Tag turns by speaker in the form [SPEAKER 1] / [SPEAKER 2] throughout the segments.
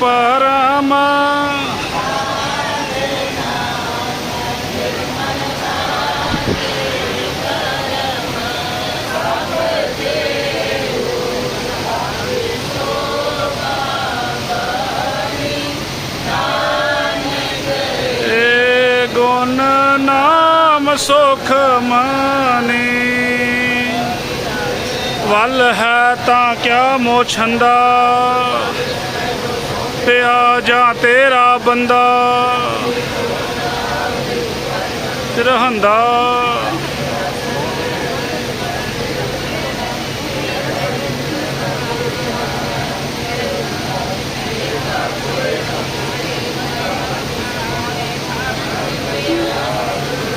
[SPEAKER 1] ਪਰਮ। ਏ ਗੁਣ ਨਾਮ ਸੁਖ ਮਾਨੀ। ਵੱਲ ਹੈ ਤਾਂ ਕਿਆ ਮੋਛੰਦਾ। ਪਿਆ ਜਾਂ ਤੇਰਾ ਬੰਦਾ। ਰਹੰਦਾ।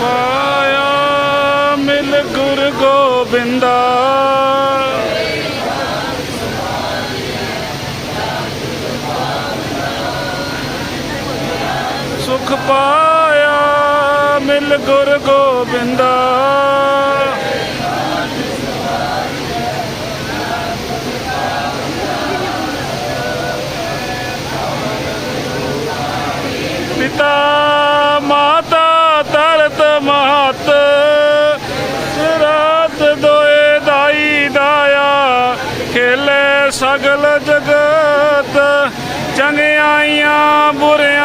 [SPEAKER 1] ਪਾਇਆ ਮਿਲ ਗੁਰ ਗੋਬਿੰਦਾ ਸੁਖ ਪਾਇਆ ਮਿਲ ਗੁਰ ਗੋਬਿੰਦਾ। ਪਿਤਾ ਮਾਤਾ ਤਰਤ ਮਹਤ ਰਾਤ ਦੋਏ ਦਾਈ ਦਾਇਆ, ਖੇਲੇ ਸਗਲ ਜਗਤ, ਚੰਗਿਆਈਆਂ ਬੁਰਿਆਂ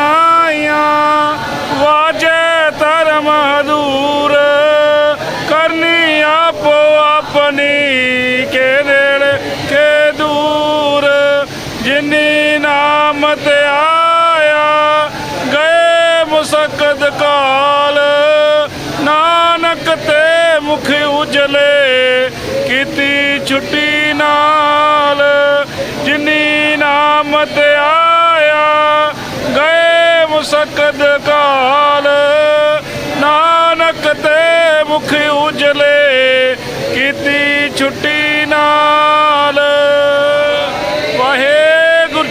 [SPEAKER 1] ਜਿਨੀ ਨਾਮ ਤੇ ਆਇਆ ਗਏ ਮੁਸਕਦ ਕਾਲ। ਨਾਨਕ ਤੇ ਮੁਖ ਉਜਲੇ, ਕੀਤੀ ਛੁੱਟੀ ਨਾਲ। ਜਿਨੀ ਨਾਮ ਤੇ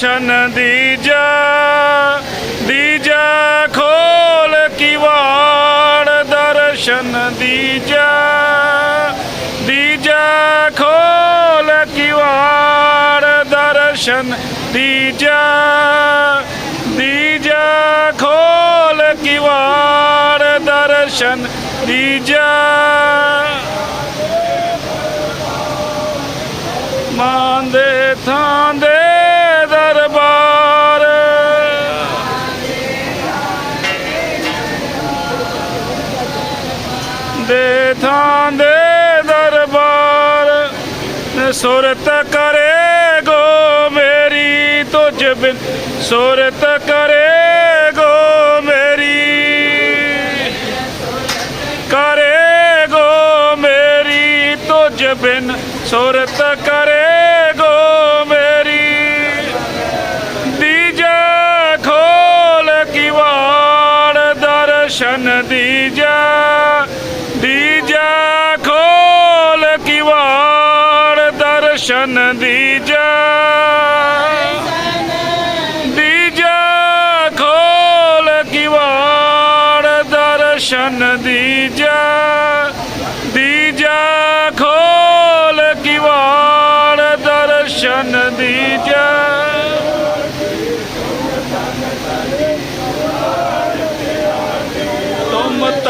[SPEAKER 1] ਦਰਸ਼ਨ ਦੀਜਾ ਦੀਜਾ ਖੋਲ ਕਿਵਾੜ ਦਰਸ਼ਨ ਦੀਜਾ ਦੀਜਾ ਖੋਲ ਕਿਵਾੜ ਦਰਸ਼ਨ ਦੀਜਾ ਦੀਜਾ ਖੋਲ ਕਿਵਾੜ ਦਰਸ਼ਨ ਦੀਜਾ ਮਾਂ ਸੁਰਤ ਕਰੇ ਗੋ ਮੇਰੀ। ਕਰੇ ਗੋ ਮੇਰੀ ਤੁਝ ਬਿਨ। ਸੁਰਤ ਕਰੇ ਗੋ ਮੇਰੀ। ਦੀਜਾ ਖੋਲ ਕਿਵਾੜ ਦਰਸ਼ਨ ਦੀਜਾ। ਦੀਜਾ ਖੋਲ ਕਿਵਾੜ ਦਰਸ਼ਨ ਦੀਜਾ।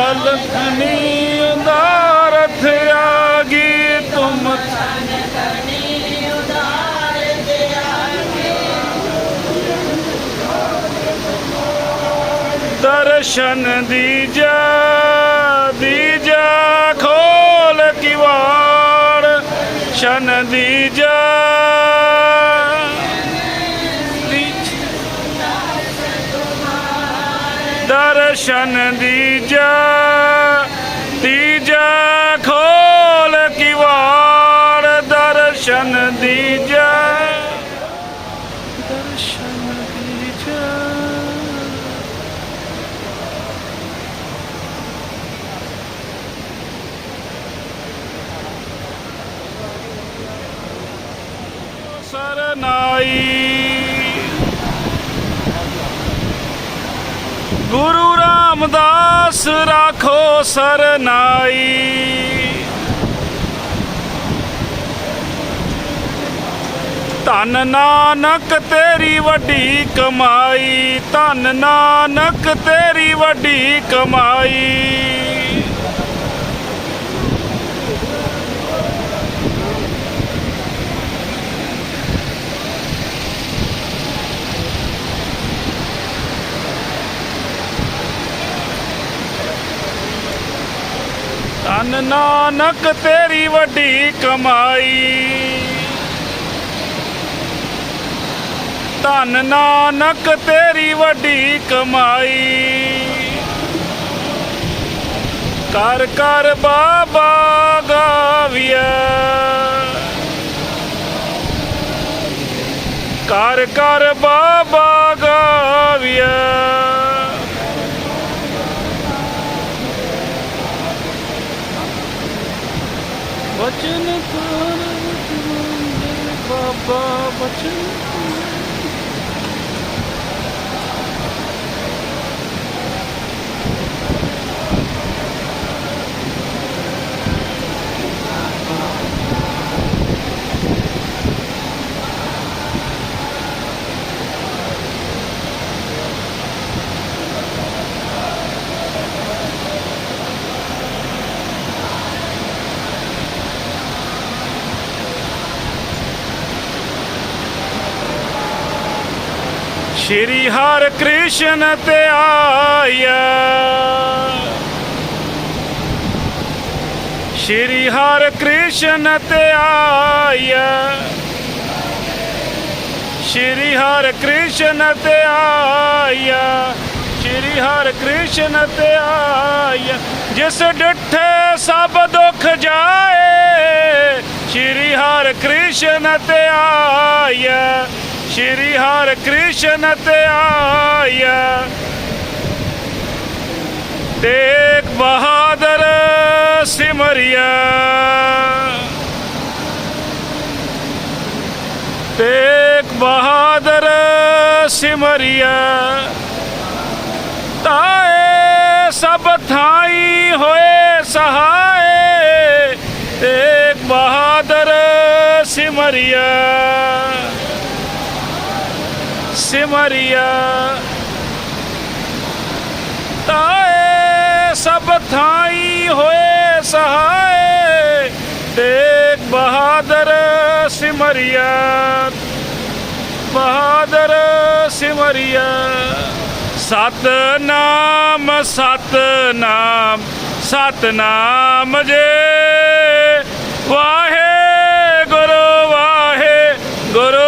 [SPEAKER 1] ਤੁਮ ਤਲ ਧਨੀ ਉਦਾਰਥ ਆਗੀ ਤੁਮ। ਦਰਸ਼ਨ ਦੀਜਾ ਦੀਜਾ ਖੋਲ ਕਿਵਾੜ ਸ਼ਨ ਦੀਜਾ ਦਰਸ਼ਨ ਦੀਜਾ ਤੀਜਾ ਖੋਲ ਕਿਵਾੜ ਦਰਸ਼ਨ ਦੀਜਾ ਦਰਸ਼ਨ ਗੁਰੂ ਰਾਮਦਾਸ ਰਾਖੋ ਸਰਨਾਈ। ਧੰਨ ਨਾਨਕ ਤੇਰੀ ਵੱਡੀ ਕਮਾਈ ਧੰਨ ਨਾਨਕ ਤੇਰੀ ਵੱਡੀ ਕਮਾਈ। ਧੰਨ ਨਾਨਕ ਤੇਰੀ ਵੱਡੀ ਕਮਾਈ। ਧੰਨ ਨਾਨਕ ਤੇਰੀ ਵੱਡੀ ਕਮਾਈ। ਕਰ ਕਰ ਬਾਬਾ ਗਾਵੀਆ ਕਰ ਕਰ ਬਾਬਾ ਗਾਵੀਆ ਵਚਨ ਕਰ ਬਾਬਾ ਵਚਨ ਸ਼੍ਰੀ ਹਰਿ ਕ੍ਰਿਸ਼ਨ ਤੇ ਆਇਆ। ਸ਼੍ਰੀ ਹਰਿ ਕ੍ਰਿਸ਼ਨ ਤੇ ਆਇਆ। ਸ਼੍ਰੀ ਹਰਿ ਕ੍ਰਿਸ਼ਨ ਤੇ ਆਇਆ। ਸ਼੍ਰੀ ਹਰਿ ਕ੍ਰਿਸ਼ਨ ਤੇ ਆਇਆ। ਜਿਸ ਡਿਠੇ ਸਭ ਦੁੱਖ ਜਾਏ, ਸ਼੍ਰੀ ਹਰਿ ਕ੍ਰਿਸ਼ਨ ਤੇ ਆਇਆ। ਸ਼੍ਰੀ ਹਰਿ ਕ੍ਰਿਸ਼ਨ ਤੇ ਆਇਆ। ਤੇਗ ਬਹਾਦਰ ਸਿਮਰਿਆ। ਤੇਗ ਬਹਾਦਰ ਸਿਮਰਿਆ। ਤਾਏ ਸਭ ਥਾਈ ਹੋਏ ਸਹਾਏ। ਤੇਗ ਬਹਾਦਰ ਸਿਮਰਿਆ। ਸਿਮਰਿਆ ਤਾਏ ਸਭ ਥਾਈ ਹੋਏ ਸਹਾਏ। ਤੇਗ ਬਹਾਦਰ ਸਿਮਰਿਆ। ਬਹਾਦਰ ਸਿਮਰਿਆ। ਸਤਨਾਮ ਸਤਨਾਮ ਸਤਨਾਮ ਜੇ। ਵਾਹੇ ਗੁਰੂ ਵਾਹੇ ਗੁਰੂ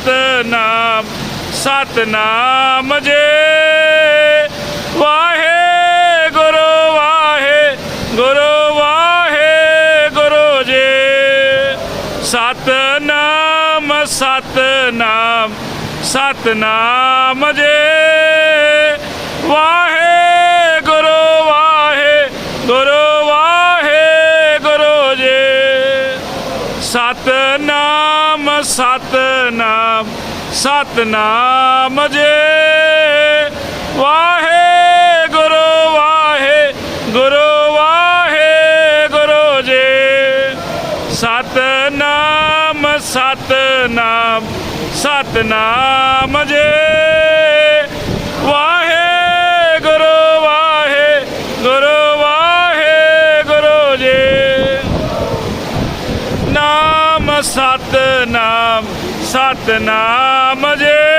[SPEAKER 1] ਸਤਨਾਮ ਸਤਨਾਮ ਜੇ। ਵਾਹੇ ਗੁਰੂ ਵਾਹੇ ਗੁਰੂ ਵਾਹੇ ਗੁਰੂ ਜੇ। ਸਤਨਾਮ ਸਤਨਾਮ ਸਤਨਾਮ ਜੇ। ਸਤਨਾਮ ਜੇ। ਵਾਹੇ ਗੁਰੂ ਵਾਹੇ ਗੁਰੂ ਵਾਹੇ ਗੁਰੂ ਜੇ। ਸਤਨਾਮ ਸਤਨਾਮ ਸਤਨਾਮ ਜੇ। ਵਾਹੇ ਗੁਰੂ ਵਾਹੇ ਗੁਰੂ ਵਾਹੇ ਗੁਰੂ ਜੇ। ਨਾਮ ਸਤਨਾਮ। ਸਤਨਾਮ ਜੇ